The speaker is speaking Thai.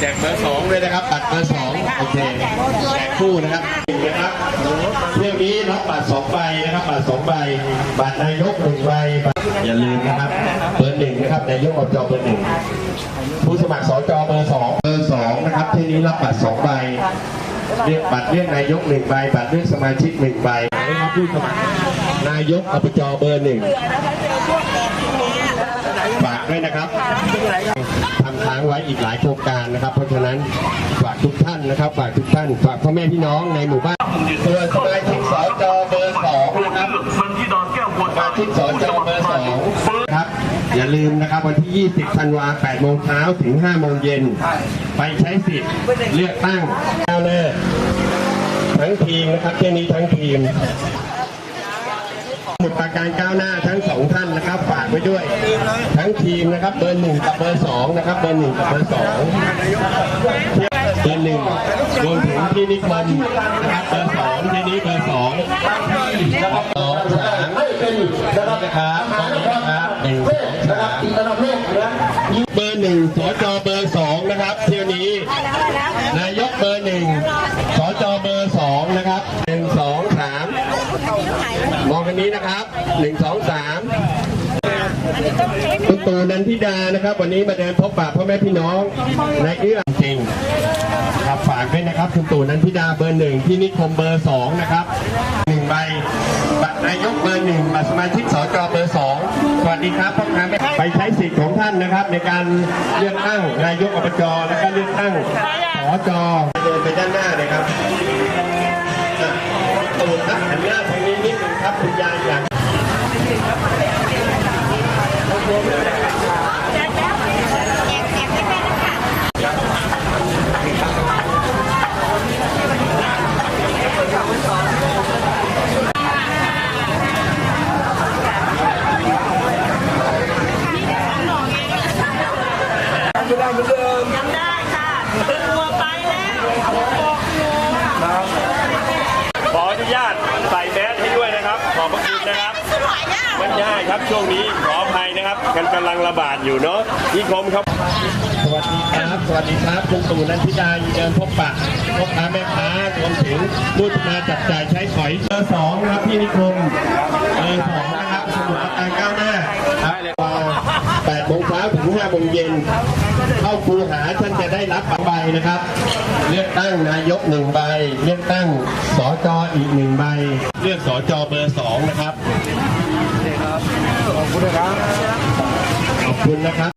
แจกเบอร์สองเลยนะครับบัตรเบอร์สองโอเคแจกคู่นะครับนะครับเที่ยวนี้รับบัตรสองใบนะครับบัตรสองใบบัตรนายกหนึ่งใบอย่าลืมนะครับเบอร์หนึ่งนะครับนายกอบจเบอร์หนึ่งผู้สมัครสจเบอร์สองเบอร์สองนะครับที่นี้รับบัตรสองใบเรียกบัตรเรียกนายกหนึ่งใบบัตรเรียกสมาชิกหนึ่งใบนะครับผู้สมัครนายกอบจเบอร์หนึ่งฝากด้วยนะครับ ทำค้างไว้อีกหลายโครงการนะครับ เพราะฉะนั้นฝากทุกท่านนะครับฝากทุกท่านฝากพ่อแม่พี่น้องในหมู่บ้านส่วนสมาชิกสจเบอร์สองนะครับมันที่ดอนแก้วบัวสมาชิกสจเบอร์สองครับอย่าลืมนะครับวันที่ 20ธันวา8โมงเช้าถึง 5 โมงเย็น ไปใช้สิทธิ์เลือกตั้งก้าวหน้าทั้งทีมนะครับเที่ยวนี้ทั้งทีมส มุดประการก้าวหน้าทั้งสองท่านนะครับฝากไว้ด้วย ทั้งทีมนะครับเบอร์หนึ่งกับเบอร์สองนะครับเบอร์หนึ่งกับเบอร์สองเบอร์หนึ่งรวมถึงที่นิคมนะครับเบอร์สองที่นี้เบอร์สองนะครับสองสามนะครับตอนนี้นะครับหนึ่งสองสามเบอร์หนึ่งสจเบอร์สองนะครับเที่ยวนี้นายกเบอร์หนึ่งสจเบอร์สองนะครับหนึ่งสอง นี้นะครับหนึ่งสองสามคุณตู่นันทิดานะครับ วันนี้มาเดินพบปะพ่อแม่พี่น้องในเอื้อจริงครับฝากด้วยนะครับคุณตู่นันทิดาเบอร์หนึ่งที่นิคมเบอร์สองนะครับหนึ่งใบบัตรนายกเบอร์หนึ่งบัตรสมาชิกสจเบอร์สองสวัสดีครับพ่อค้าแม่ไปใช้สิทธิ์ของท่านนะครับ ในการเลือกตั้งนายกอบจและก็เลือกตั้งสจเดินไปด้านหน้าเลยครับ ครับคุณยายอยาก นะครับสวยอะมันยากครับช่วงนี้ขออภัยนะครับกันกำลังระบาดอยู่เนาะนิคมครับ สวัสดีครับ สวัสดีครับคุณตู่นันทิดาอยู่เดินพบปะพ่อค้าแม่ค้ารวมถึงผู้ที่มาจับจ่ายใช้สอยเบอร์สองนะครับพี่นิคมเบอร์สองนะครับสมุทรปราการก้าวหน้าครับแปดโมงเช้าถึงห้าโมงเย็นเข้าคูหาท่า นับใบนะครับ เลือกตั้งนายกหนึ่งใบ เลือกตั้งสจอีกหนึ่งใบ เลือกสจเบอร์สองนะครับขอบคุณนะครับ